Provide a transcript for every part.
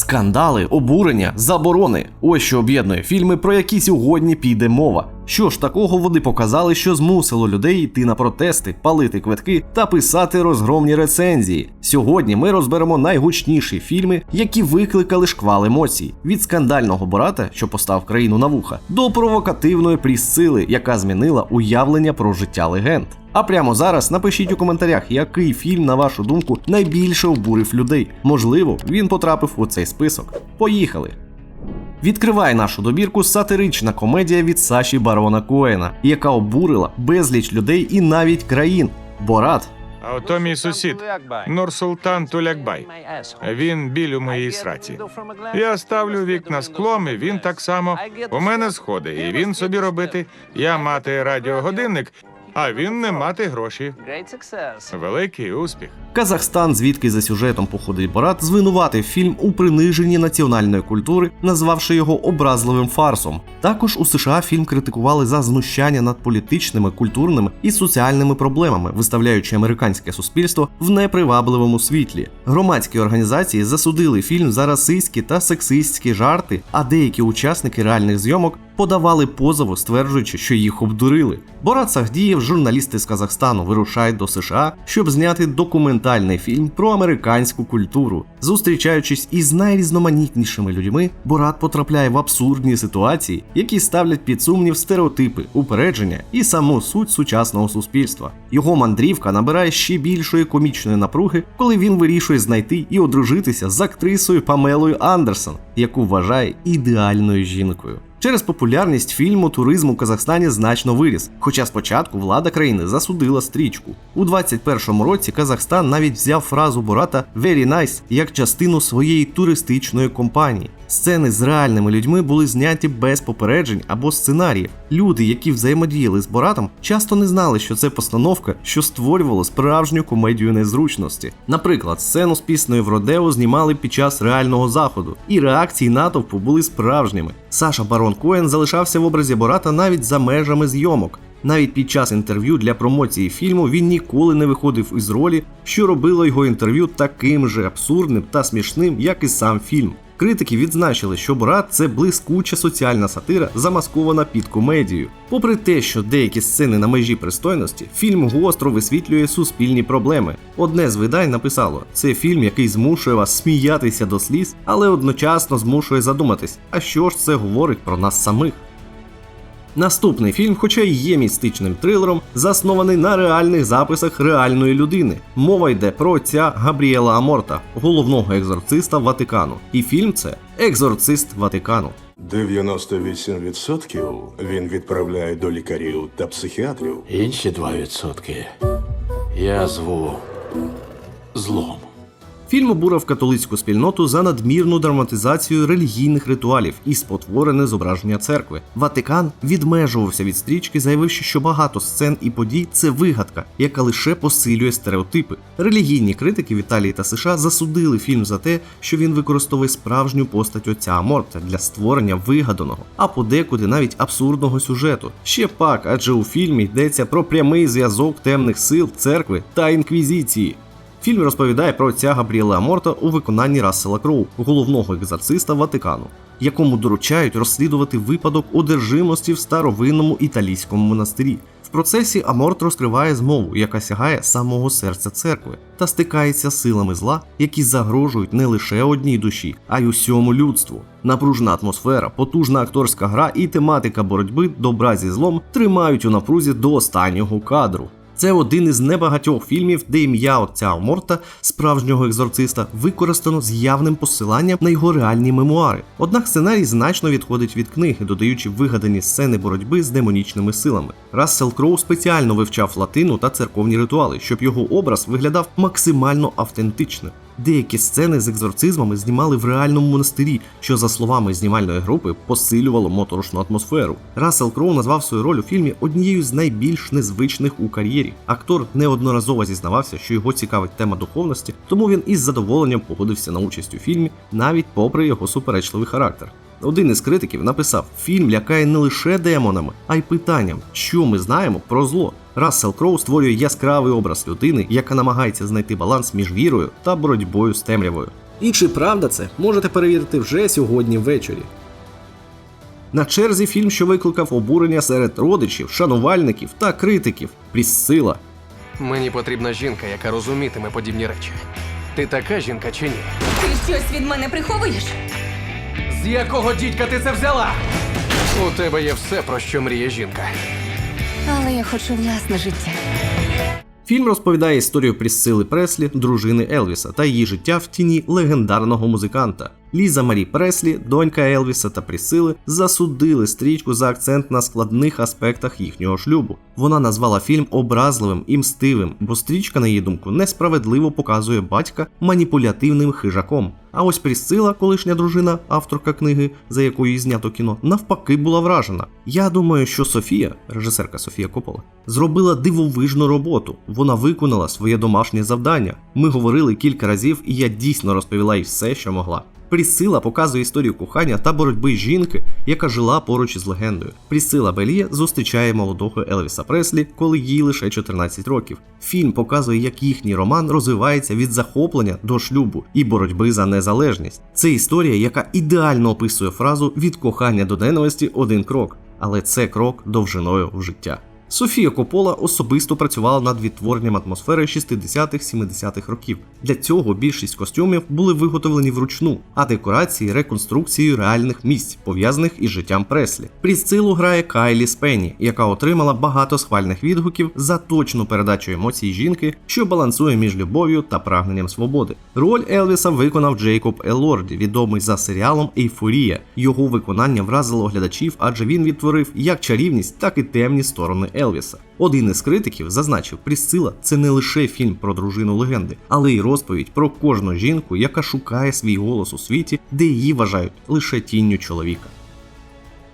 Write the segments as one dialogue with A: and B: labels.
A: Скандали, обурення, заборони. Ось що об'єднує фільми, про які сьогодні піде мова. Що ж такого вони показали, що змусило людей йти на протести, палити квитки та писати розгромні рецензії. Сьогодні ми розберемо найгучніші фільми, які викликали шквал емоцій: від скандального Бората, що постав країну на вуха, до провокативної прісцили, яка змінила уявлення про життя легенд. А прямо зараз напишіть у коментарях, який фільм, на вашу думку, найбільше обурив людей. Можливо, він потрапив у цей список. Поїхали! Відкриває нашу добірку сатирична комедія від Саші Барона Коена, яка обурила безліч людей і навіть країн. Борат
B: А ото мій сусід Нурсултан Тулякбай. Він біль у моїй сраці. Я ставлю вікна склом, і він так само. У мене сходи, і він собі робити. Я мати радіогодинник, а він не мати гроші. Великий успіх.
A: Казахстан, звідки за сюжетом походить Борат, звинуватив фільм у приниженні національної культури, назвавши його образливим фарсом. Також у США фільм критикували за знущання над політичними, культурними і соціальними проблемами, виставляючи американське суспільство в непривабливому світлі. Громадські організації засудили фільм за расистські та сексистські жарти, а деякі учасники реальних зйомок подавали позови, стверджуючи, що їх обдурили. Борат Сахдієв, журналісти з Казахстану, вирушають до США, щоб зняти документальний фільм про американську культуру. Зустрічаючись із найрізноманітнішими людьми, Борат потрапляє в абсурдні ситуації, які ставлять під сумнів стереотипи, упередження і саму суть сучасного суспільства. Його мандрівка набирає ще більшої комічної напруги, коли він вирішує знайти і одружитися з актрисою Памелою Андерсон, яку вважає ідеальною жінкою. Через популярність фільму туризм у Казахстані значно виріс, хоча спочатку влада країни засудила стрічку. У 21-му році Казахстан навіть взяв фразу Бората «Very nice» як частину своєї туристичної компанії. Сцени з реальними людьми були зняті без попереджень або сценаріїв. Люди, які взаємодіяли з Боратом, часто не знали, що це постановка, що створювало справжню комедію незручності. Наприклад, сцену з піснею в Родео знімали під час реального заходу, і реакції натовпу були справжніми. Саша Барон Коен залишався в образі Бората навіть за межами зйомок. Навіть під час інтерв'ю для промоції фільму він ніколи не виходив із ролі, що робило його інтерв'ю таким же абсурдним та смішним, як і сам фільм. Критики відзначили, що брат це блискуча соціальна сатира, замаскована під комедію. Попри те, що деякі сцени на межі пристойності, фільм гостро висвітлює суспільні проблеми. Одне з видань написало: це фільм, який змушує вас сміятися до сліз, але одночасно змушує задуматись, а що ж це говорить про нас самих. Наступний фільм, хоча й є містичним трилером, заснований на реальних записах реальної людини. Мова йде про отця Габріела Аморта, головного екзорциста Ватикану. І фільм це Екзорцист Ватикану.
C: 98% він відправляє до лікарів та психіатрів.
D: Інші 2% я зву злом.
A: Фільм обурив католицьку спільноту за надмірну драматизацію релігійних ритуалів і спотворене зображення церкви. Ватикан відмежувався від стрічки, заявивши, що багато сцен і подій це вигадка, яка лише посилює стереотипи. Релігійні критики в Італії та США засудили фільм за те, що він використовує справжню постать отця Аморта для створення вигаданого, а подекуди навіть абсурдного сюжету. Ще пак, адже у фільмі йдеться про прямий зв'язок темних сил церкви та інквізиції. Фільм розповідає про отця Габріела Аморта у виконанні Рассела Кроу, головного екзорциста Ватикану, якому доручають розслідувати випадок одержимості в старовинному італійському монастирі. В процесі Аморт розкриває змову, яка сягає самого серця церкви, та стикається з силами зла, які загрожують не лише одній душі, а й усьому людству. Напружена атмосфера, потужна акторська гра і тематика боротьби добра зі злом тримають у напрузі до останнього кадру. Це один із небагатьох фільмів, де ім'я отця Морта, справжнього екзорциста, використано з явним посиланням на його реальні мемуари. Однак сценарій значно відходить від книги, додаючи вигадані сцени боротьби з демонічними силами. Рассел Кроу спеціально вивчав латину та церковні ритуали, щоб його образ виглядав максимально автентичним. Деякі сцени з екзорцизмами знімали в реальному монастирі, що, за словами знімальної групи, посилювало моторошну атмосферу. Рассел Кроу назвав свою роль у фільмі однією з найбільш незвичних у кар'єрі. Актор неодноразово зізнавався, що його цікавить тема духовності, тому він із задоволенням погодився на участь у фільмі, навіть попри його суперечливий характер. Один із критиків написав: фільм лякає не лише демонами, а й питанням, що ми знаємо про зло. Рассел Кроу створює яскравий образ людини, яка намагається знайти баланс між вірою та боротьбою з темрявою. І чи правда це, можете перевірити вже сьогодні ввечері. На черзі фільм, що викликав обурення серед родичів, шанувальників та критиків Пріссила.
E: Мені потрібна жінка, яка розумітиме подібні речі. Ти така жінка чи ні?
F: Ти щось від мене приховуєш?
E: З якого дідька ти це взяла? У тебе є все, про що мріє жінка.
F: Але я хочу власне життя.
A: Фільм розповідає історію Прісцили Преслі, дружини Елвіса, та її життя в тіні легендарного музиканта. Ліза Марі Преслі, донька Елвіса та Прісили, засудили стрічку за акцент на складних аспектах їхнього шлюбу. Вона назвала фільм образливим і мстивим, бо стрічка, на її думку, несправедливо показує батька маніпулятивним хижаком. А ось Прісцила, колишня дружина, авторка книги, за якою знято кіно, навпаки була вражена. Я думаю, що Софія, режисерка Софія Копола, зробила дивовижну роботу. Вона виконала своє домашнє завдання. Ми говорили кілька разів, і я дійсно розповіла їй все, що могла. Прісила показує історію кохання та боротьби жінки, яка жила поруч із легендою. Прісила Беліє зустрічає молодого Елвіса Преслі, коли їй лише 14 років. Фільм показує, як їхній роман розвивається від захоплення до шлюбу і боротьби за незалежність. Це історія, яка ідеально описує фразу від кохання до ненависті один крок, але це крок довжиною в життя. Софія Копола особисто працювала над відтворенням атмосфери 60-70-х років. Для цього більшість костюмів були виготовлені вручну, а декорації реконструкцією реальних місць, пов'язаних із життям Преслі. Прісцилу грає Кайлі Спенні, яка отримала багато схвальних відгуків за точну передачу емоцій жінки, що балансує між любов'ю та прагненням свободи. Роль Елвіса виконав Джейкоб Елорді, відомий за серіалом Ейфорія. Його виконання вразило глядачів, адже він відтворив як чарівність, так і темні сторони Елвіса. Один із критиків зазначив, Прісцила це не лише фільм про дружину легенди, але й розповідь про кожну жінку, яка шукає свій голос у світі, де її вважають лише тінню чоловіка.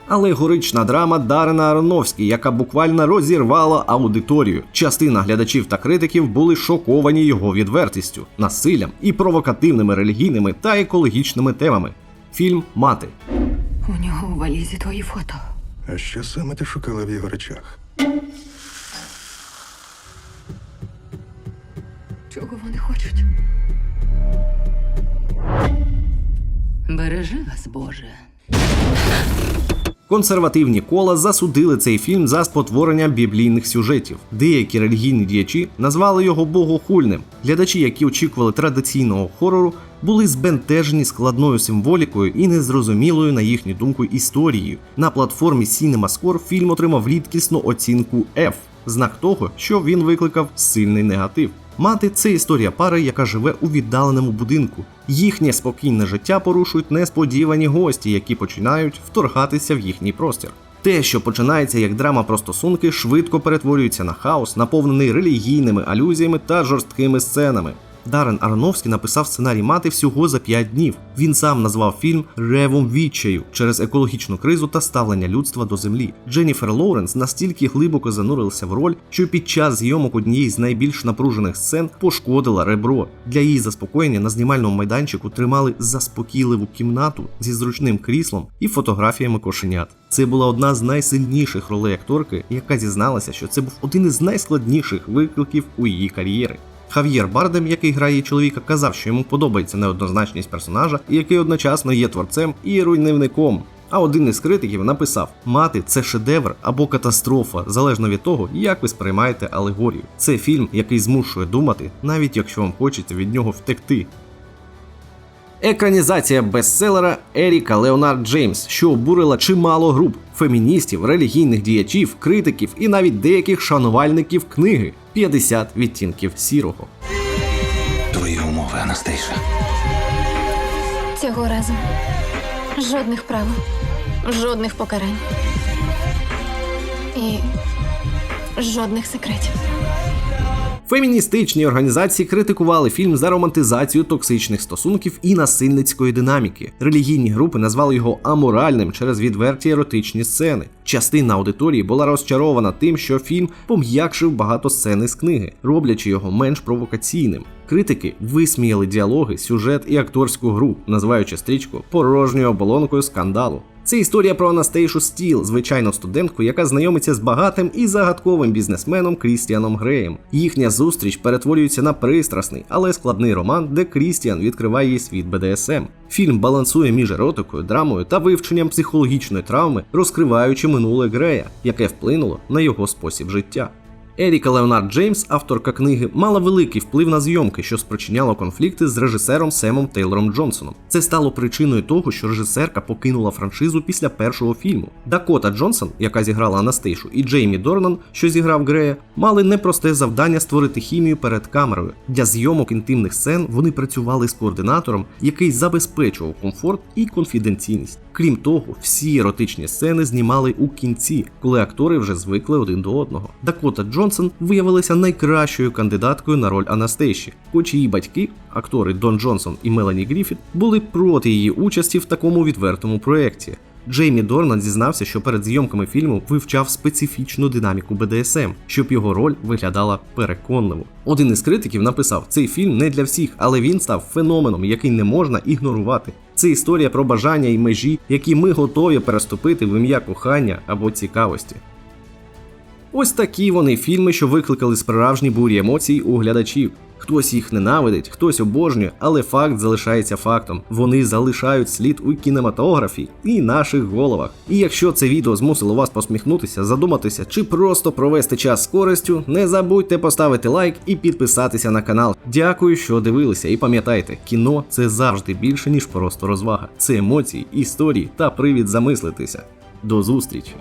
A: Алегорична драма Дарена Аронофські, яка буквально розірвала аудиторію. Частина глядачів та критиків були шоковані його відвертістю, насиллям і провокативними релігійними та екологічними темами. Фільм Мати
F: У нього у валізі твої фото.
C: А що саме ти шукала в його речах?
F: Чого вони хочуть? Бережи вас, Боже.
A: Консервативні кола засудили цей фільм за спотворення біблійних сюжетів. Деякі релігійні діячі назвали його богохульним. Глядачі, які очікували традиційного хорору, були збентежені складною символікою і незрозумілою, на їхню думку, історією. На платформі CinemaScore фільм отримав рідкісну оцінку F, знак того, що він викликав сильний негатив. Мати це історія пари, яка живе у віддаленому будинку. Їхнє спокійне життя порушують несподівані гості, які починають вторгатися в їхній простір. Те, що починається як драма про стосунки, швидко перетворюється на хаос, наповнений релігійними алюзіями та жорсткими сценами. Дарен Аронофський написав сценарій мати всього за 5 днів. Він сам назвав фільм Ревом відчаю через екологічну кризу та ставлення людства до землі. Дженніфер Лоуренс настільки глибоко занурилася в роль, що під час зйомок однієї з найбільш напружених сцен пошкодила ребро. Для її заспокоєння на знімальному майданчику тримали заспокійливу кімнату зі зручним кріслом і фотографіями кошенят. Це була одна з найсильніших ролей акторки, яка зізналася, що це був один із найскладніших викликів у її кар'єри. Хав'єр Бардем, який грає чоловіка, казав, що йому подобається неоднозначність персонажа, який одночасно є творцем і руйнівником. А один із критиків написав: мати це шедевр або катастрофа, залежно від того, як ви сприймаєте алегорію. Це фільм, який змушує думати, навіть якщо вам хочеться від нього втекти. Екранізація бестселера Еріка Леонард Джеймс, що обурила чимало груп феміністів, релігійних діячів, критиків і навіть деяких шанувальників книги «50 відтінків сірого.
G: Твої умови, Анастейша.
F: Цього разу жодних правил, жодних покарань. І жодних секретів.
A: Феміністичні організації критикували фільм за романтизацію токсичних стосунків і насильницької динаміки. Релігійні групи назвали його аморальним через відверті еротичні сцени. Частина аудиторії була розчарована тим, що фільм пом'якшив багато сцен із книги, роблячи його менш провокаційним. Критики висміяли діалоги, сюжет і акторську гру, називаючи стрічку порожньою оболонкою скандалу. Це історія про Анастейшу Стіл, звичайну студентку, яка знайомиться з багатим і загадковим бізнесменом Крістіаном Греєм. Їхня зустріч перетворюється на пристрасний, але складний роман, де Крістіан відкриває їй світ БДСМ. Фільм балансує між еротикою, драмою та вивченням психологічної травми, розкриваючи минуле Грея, яке вплинуло на його спосіб життя. Еріка Леонард Джеймс, авторка книги, мала великий вплив на зйомки, що спричиняло конфлікти з режисером Семом Тейлором Джонсоном. Це стало причиною того, що режисерка покинула франшизу після першого фільму. Дакота Джонсон, яка зіграла Анастейшу, і Джеймі Дорнан, що зіграв Грея, мали непросте завдання створити хімію перед камерою. Для зйомок інтимних сцен вони працювали з координатором, який забезпечував комфорт і конфіденційність. Крім того, всі еротичні сцени знімали у кінці, коли актори вже звикли один до одного. Дакота Джонсон виявилася найкращою кандидаткою на роль Анастейші, хоч її батьки, актори Дон Джонсон і Мелані Гріфіт, були проти її участі в такому відвертому проєкті. Джеймі Дорнан зізнався, що перед зйомками фільму вивчав специфічну динаміку БДСМ, щоб його роль виглядала переконливо. Один із критиків написав: цей фільм не для всіх, але він став феноменом, який не можна ігнорувати. Це історія про бажання і межі, які ми готові переступити в ім'я кохання або цікавості. Ось такі вони фільми, що викликали справжні бурі емоцій у глядачів. Хтось їх ненавидить, хтось обожнює, але факт залишається фактом. Вони залишають слід у кінематографі і наших головах. І якщо це відео змусило вас посміхнутися, задуматися чи просто провести час з користю, не забудьте поставити лайк і підписатися на канал. Дякую, що дивилися, і пам'ятайте, кіно це завжди більше ніж просто розвага. Це емоції, історії та привід замислитися. До зустрічі!